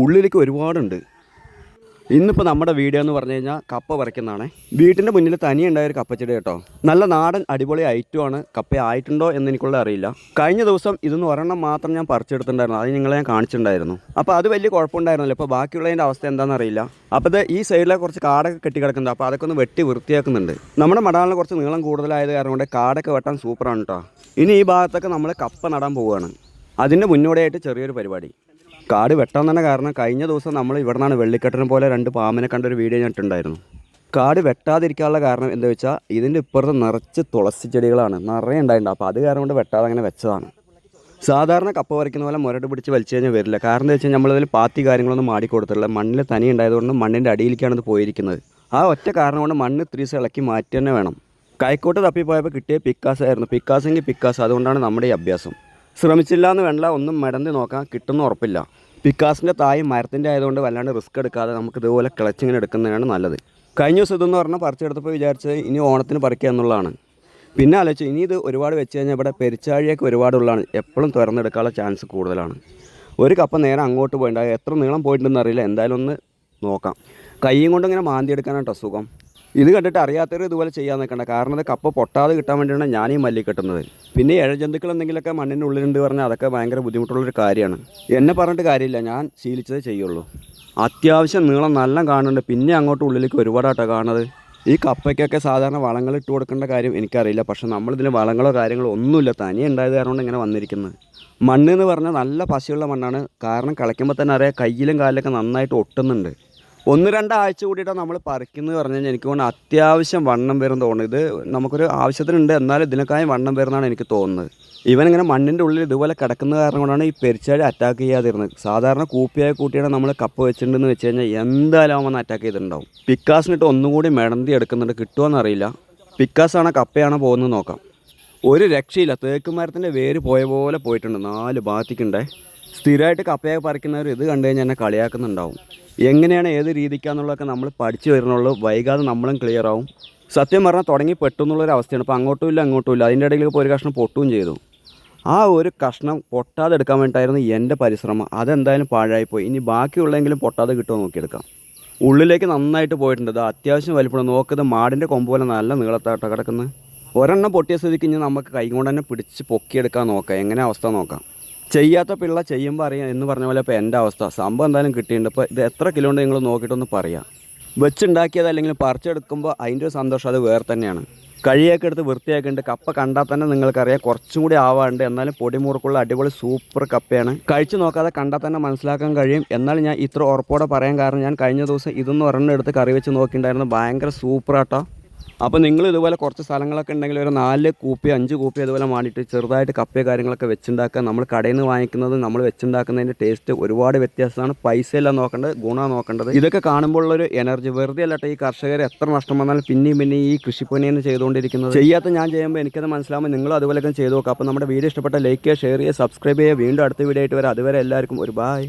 ഉള്ളിലേക്ക് ഒരുപാടുണ്ട്. ഇന്നിപ്പോൾ നമ്മുടെ വീഡിയോ എന്ന് പറഞ്ഞു കഴിഞ്ഞാൽ കപ്പ പറിക്കുന്നതാണ്. വീട്ടിന്റെ മുന്നിൽ തനിയെ ഉണ്ടായൊരു കപ്പച്ചെടി കേട്ടോ. നല്ല നാടൻ അടിപൊളി ഐറ്റമാണ് കപ്പ ആയിട്ടുണ്ടോ എന്ന് എനിക്കുള്ള അറിയില്ല. കഴിഞ്ഞ ദിവസം ഇതൊന്ന് ഒരെണ്ണം മാത്രം ഞാൻ പറിച്ചെടുത്തിട്ടുണ്ടായിരുന്നു. അത് നിങ്ങളെ ഞാൻ കാണിച്ചിട്ടുണ്ടായിരുന്നു. അപ്പോൾ അത് വലിയ കുഴപ്പമുണ്ടായിരുന്നില്ല. ഇപ്പോൾ ബാക്കിയുള്ളതിന്റെ അവസ്ഥ എന്താണെന്ന് അറിയില്ല. അപ്പോൾ ഇത് ഈ സൈഡിലെ കുറച്ച് കാടൊക്കെ കെട്ടി കിടക്കുന്നുണ്ട് അപ്പോൾ അതൊക്കെ ഒന്ന് വെട്ടി വൃത്തിയാക്കുന്നുണ്ട്. നമ്മുടെ മടാളിന് കുറച്ച് നീളം കൂടുതലായത് കാരണം കൊണ്ട് കാടൊക്കെ വെട്ടാൻ സൂപ്പറാണ് കേട്ടോ ഇനി ഈ ഭാഗത്തൊക്കെ നമ്മൾ കപ്പ നടാൻ പോവുകയാണ്. അതിന്റെ മുന്നോടിയായിട്ട് ചെറിയൊരു പരിപാടി. കാട് വെട്ടാൻ തന്നെ കാരണം കഴിഞ്ഞ ദിവസം നമ്മൾ ഇവിടെ നിന്നാണ് വെള്ളിക്കെട്ടിനെ പോലെ രണ്ട് പാമ്പിനെ കണ്ടൊരു വീഡിയോ ഞാൻ ഇട്ടുണ്ടായിരുന്നു കാട് വെട്ടാതിരിക്കാനുള്ള കാരണം എന്താ വെച്ചാൽ ഇതിന്റെ ഇപ്പുറത്ത് നിറച്ച് തുളസി ചെടികളാണ് നിറയെ ഉണ്ടായിട്ടുണ്ട്. അപ്പോൾ അത് കാരണം കൊണ്ട് വെട്ടാതെ അങ്ങനെ വെച്ചതാണ്. സാധാരണ കപ്പ വരയ്ക്കുന്ന പോലെ മുരട് പിടിച്ച് വലിച്ചു കഴിഞ്ഞാൽ വരില്ല. കാരണം എന്താ വെച്ചാൽ നമ്മളതിൽ പാത്തി കാര്യങ്ങളൊന്നും മാടി കൊടുത്തിട്ടില്ല. മണ്ണിൽ തനി ഉണ്ടായതുകൊണ്ട് മണ്ണിന്റെ അടിയിലേക്കാണ് ഇത് പോയിരിക്കുന്നത്. ആ ഒറ്റ കാരണം കൊണ്ട് മണ്ണ് ത്രീസ് ഇളക്കി മാറ്റി തന്നെ വേണം. കൈക്കോട്ട് തപ്പിപ്പോയപ്പോൾ കിട്ടിയ പിക്കാസ് ആയിരുന്നു. പിക്കാസെങ്കിൽ പിക്കാസ്. അതുകൊണ്ടാണ് നമ്മുടെ ഈ അഭ്യാസം. ശ്രമിച്ചില്ല എന്ന് വേണ്ട ഒന്നും മടന്തി നോക്കാൻ കിട്ടുന്ന ഉറപ്പില്ല. പിക്കാസിന്റെ തായ് മരത്തിന്റെ ആയതുകൊണ്ട് വല്ലാണ്ട് റിസ്ക് എടുക്കാതെ നമുക്ക് ഇതുപോലെ കിളച്ചിങ്ങനെ എടുക്കുന്നതാണ് നല്ലത്. കഴിഞ്ഞ ദിവസം ഇതെന്ന് പറഞ്ഞാൽ പറിച്ചെടുത്തപ്പോൾ വിചാരിച്ചത് ഇനി ഓണത്തിന് പറിക്കുക എന്നുള്ളതാണ്. പിന്നെ ആലോചിച്ചു ഇനി ഇത് ഒരുപാട് വെച്ച് കഴിഞ്ഞാൽ ഇവിടെ പെരിച്ചാഴിയൊക്കെ ഒരുപാടുള്ളതാണ്. എപ്പോഴും തുറന്നെടുക്കാനുള്ള ചാൻസ് കൂടുതലാണ്. ഒരു കപ്പ നേരെ അങ്ങോട്ട് പോയിട്ടുണ്ട് എത്ര നീളം പോയിട്ടുണ്ടെന്ന് അറിയില്ല എന്തായാലും ഒന്ന് നോക്കാം. കൈയും കൊണ്ട് ഇങ്ങനെ മാന്തി എടുക്കാനാട്ടോ സുഖം. ഇത് കണ്ടിട്ട് അറിയാത്തവർ ഇതുപോലെ ചെയ്യാൻ നിൽക്കണ്ട. കാരണം അത് കപ്പ പൊട്ടാതെ കിട്ടാൻ വേണ്ടിയാണ് ഞാൻ ഈ മല്ലി കെട്ടുന്നത്. പിന്നെ ഇഴജന്തുക്കൾ എന്തെങ്കിലുമൊക്കെ മണ്ണിന്റെ ഉള്ളിലുണ്ട് പറഞ്ഞാൽ അതൊക്കെ ഭയങ്കര ബുദ്ധിമുട്ടുള്ളൊരു കാര്യമാണ്. എന്നെ പറഞ്ഞിട്ട് കാര്യമില്ല. ഞാൻ ശീലിച്ചതേ ചെയ്യുള്ളൂ. അത്യാവശ്യം നീളം നല്ല കാണുന്നുണ്ട്. പിന്നെ അങ്ങോട്ട് ഉള്ളിലേക്ക് ഒരുപാടാട്ടോ കാണുന്നത്. ഈ കപ്പയ്ക്കൊക്കെ സാധാരണ വളങ്ങൾ ഇട്ട് കൊടുക്കേണ്ട കാര്യം എനിക്കറിയില്ല. പക്ഷെ നമ്മളിതിന് വളങ്ങളോ കാര്യങ്ങളോ ഒന്നുമില്ല. തനിയെ ഉണ്ടായത് കാരണം ഇങ്ങനെ വന്നിരിക്കുന്നത്. മണ്ണ് എന്ന് പറഞ്ഞാൽ നല്ല പശയുള്ള മണ്ണാണ്. കാരണം കളയ്ക്കുമ്പോൾ തന്നെ അറിയാം കയ്യിലും കാലിലൊക്കെ നന്നായിട്ട് ഒട്ടുന്നുണ്ട്. ഒന്ന് രണ്ടാഴ്ച കൂടിയിട്ടാണ് നമ്മൾ പറിക്കുന്നത് പറഞ്ഞു കഴിഞ്ഞാൽ എനിക്ക് തോന്നുന്നു അത്യാവശ്യം വണ്ണം വരും തോന്നുന്നു. ഇത് നമുക്കൊരു ആവശ്യത്തിനുണ്ട് എന്നാലും ഇതിനേക്കാളും വണ്ണം വരുന്നതാണ് എനിക്ക് തോന്നുന്നത്. ഇവൻ ഇങ്ങനെ മണ്ണിന്റെ ഉള്ളിൽ ഇതുപോലെ കിടക്കുന്ന കാരണം കൊണ്ടാണ് ഈ പെരിച്ചാഴി അറ്റാക്ക് ചെയ്യാതിരുന്നത്. സാധാരണ കൂപ്പിയായ കൂട്ടിയാണ് നമ്മൾ കപ്പ് വെച്ചിട്ടുണ്ടെന്ന് വെച്ച് കഴിഞ്ഞാൽ എന്തായാലും അവൻ വന്ന് അറ്റാക്ക് ചെയ്തിട്ടുണ്ടാവും. പിക്കാസിനിട്ട് ഒന്നും കൂടി മെടന്തി എടുക്കുന്നുണ്ട് കിട്ടുമോ എന്നറിയില്ല പിക്കാസാണോ കപ്പയാണോ പോകുന്നത് നോക്കാം. ഒരു രക്ഷയില്ല തേക്ക് മരത്തിന്റെ വേര് പോയ പോലെ പോയിട്ടുണ്ട് നാല് ഭാഗത്തേക്കുണ്ടേ സ്ഥിരമായിട്ട് കപ്പയൊക്കെ പറിക്കുന്നവർ ഇത് കണ്ടു കഴിഞ്ഞാൽ എന്നെ കളിയാക്കുന്നുണ്ടാവും. എങ്ങനെയാണ് ഏത് രീതിക്കാന്നുള്ളതൊക്കെ നമ്മൾ പഠിച്ചു വരുന്നുള്ളൂ. വൈകാതെ നമ്മളും ക്ലിയർ ആവും. സത്യം പറഞ്ഞാൽ തുടങ്ങി പെട്ടെന്നുള്ളൊരു അവസ്ഥയാണ്. ഇപ്പോൾ അങ്ങോട്ടും ഇല്ല അങ്ങോട്ടും ഇല്ല. അതിന്റെ ഇടയിൽ ഇപ്പോൾ ഒരു കഷ്ണം പൊട്ടുകയും ചെയ്തു. ആ ഒരു കഷ്ണം പൊട്ടാതെ എടുക്കാൻ വേണ്ടിയിട്ടായിരുന്നു എന്റെ പരിശ്രമം. അതെന്തായാലും പാഴായിപ്പോയി. ഇനി ബാക്കിയുള്ളെങ്കിലും പൊട്ടാതെ കിട്ടുമോ നോക്കിയെടുക്കാം. ഉള്ളിലേക്ക് നന്നായിട്ട് പോയിട്ടുണ്ട്. അത് അത്യാവശ്യം വലിപ്പം നോക്കുന്നത് മാടിന്റെ കൊമ്പ് പോലെ നല്ല നീളത്താട്ട കിടക്കുന്നത്. ഒരെണ്ണം പൊട്ടിയ സ്ഥിതിക്ക് ഇനി നമുക്ക് കൈകൊണ്ട് തന്നെ പിടിച്ച് പൊക്കിയെടുക്കാൻ നോക്കാം. എങ്ങനെ അവസ്ഥ നോക്കാം. ചെയ്യാത്ത പിള്ള ചെയ്യുമ്പോൾ അറിയാം എന്ന് പറഞ്ഞ പോലെ ഇപ്പോൾ എന്റെ അവസ്ഥ. സംഭവം എന്തായാലും കിട്ടിയിട്ടുണ്ട്. ഇപ്പോൾ ഇത് എത്ര കിലോ ഉണ്ട് നിങ്ങൾ നോക്കിയിട്ടൊന്ന് പറയാം. വെച്ചുണ്ടാക്കിയത് അല്ലെങ്കിൽ പറിച്ചെടുക്കുമ്പോൾ അതിന്റെ ഒരു സന്തോഷം അത് വേറെ തന്നെയാണ്. കഴിയൊക്കെ എടുത്ത് വൃത്തിയാക്കിയിട്ട് കപ്പ കണ്ടാൽ തന്നെ നിങ്ങൾക്കറിയാം കുറച്ചും കൂടി ആവാണ്ട് എന്നാലും പൊടിമുറുക്കുള്ള അടിപൊളി സൂപ്പർ കപ്പയാണ്. കഴിച്ചു നോക്കാതെ കണ്ടാൽ തന്നെ മനസ്സിലാക്കാൻ കഴിയും. എന്നാൽ ഞാൻ ഇത്ര ഉറപ്പോടെ പറയാൻ കാരണം ഞാൻ കഴിഞ്ഞ ദിവസം ഇതൊന്നും ഒരെണ്ണം എടുത്ത് കറി വെച്ച് നോക്കിയിട്ടുണ്ടായിരുന്നു. ഭയങ്കര സൂപ്പറാട്ടോ. അപ്പോൾ നിങ്ങൾ ഇതുപോലെ കുറച്ച് സ്ഥലങ്ങളൊക്കെ ഉണ്ടെങ്കിൽ ഒരു നാല് കൂപ്പി അഞ്ച് കൂപ്പി അതുപോലെ മാണ്ടിയിട്ട് ചെറുതായിട്ട് കപ്പയോ കാര്യങ്ങളൊക്കെ വെച്ചുണ്ടാക്കുക. നമ്മൾ കടയിൽ നിന്ന് വാങ്ങിക്കുന്നത് നമ്മൾ വെച്ചുണ്ടാക്കുന്നതിന്റെ ടേസ്റ്റ് ഒരുപാട് വ്യത്യാസമാണ്. പൈസ എല്ലാം നോക്കേണ്ടത് ഗുണം നോക്കേണ്ടത്. ഇതൊക്കെ കാണുമ്പോഴുള്ളൊരു എനർജി വെറുതെ അല്ലട്ടെ ഈ കർഷകർ എത്ര നഷ്ടം വന്നാലും പിന്നെയും പിന്നെയും ഈ കൃഷിപ്പണിയെന്ന് ചെയ്തുകൊണ്ടിരിക്കുന്നത്. ചെയ്യാത്ത ഞാൻ ചെയ്യുമ്പോൾ എനിക്കത് മനസ്സിലാകുമ്പോൾ നിങ്ങൾ അതുപോലെയൊക്കെ ചെയ്തു നോക്കുക. അപ്പോൾ നമ്മുടെ വീഡിയോ ഇഷ്ടപ്പെട്ട ലൈക്ക് ചെയ്യുക ഷെയർ ചെയ്യുക സബ്സ്ക്രൈബ് ചെയ്യുക. വീണ്ടും അടുത്ത വീഡിയോ ആയിട്ട് വരാം. അതുവരെ എല്ലാവർക്കും ഒരു ബായ്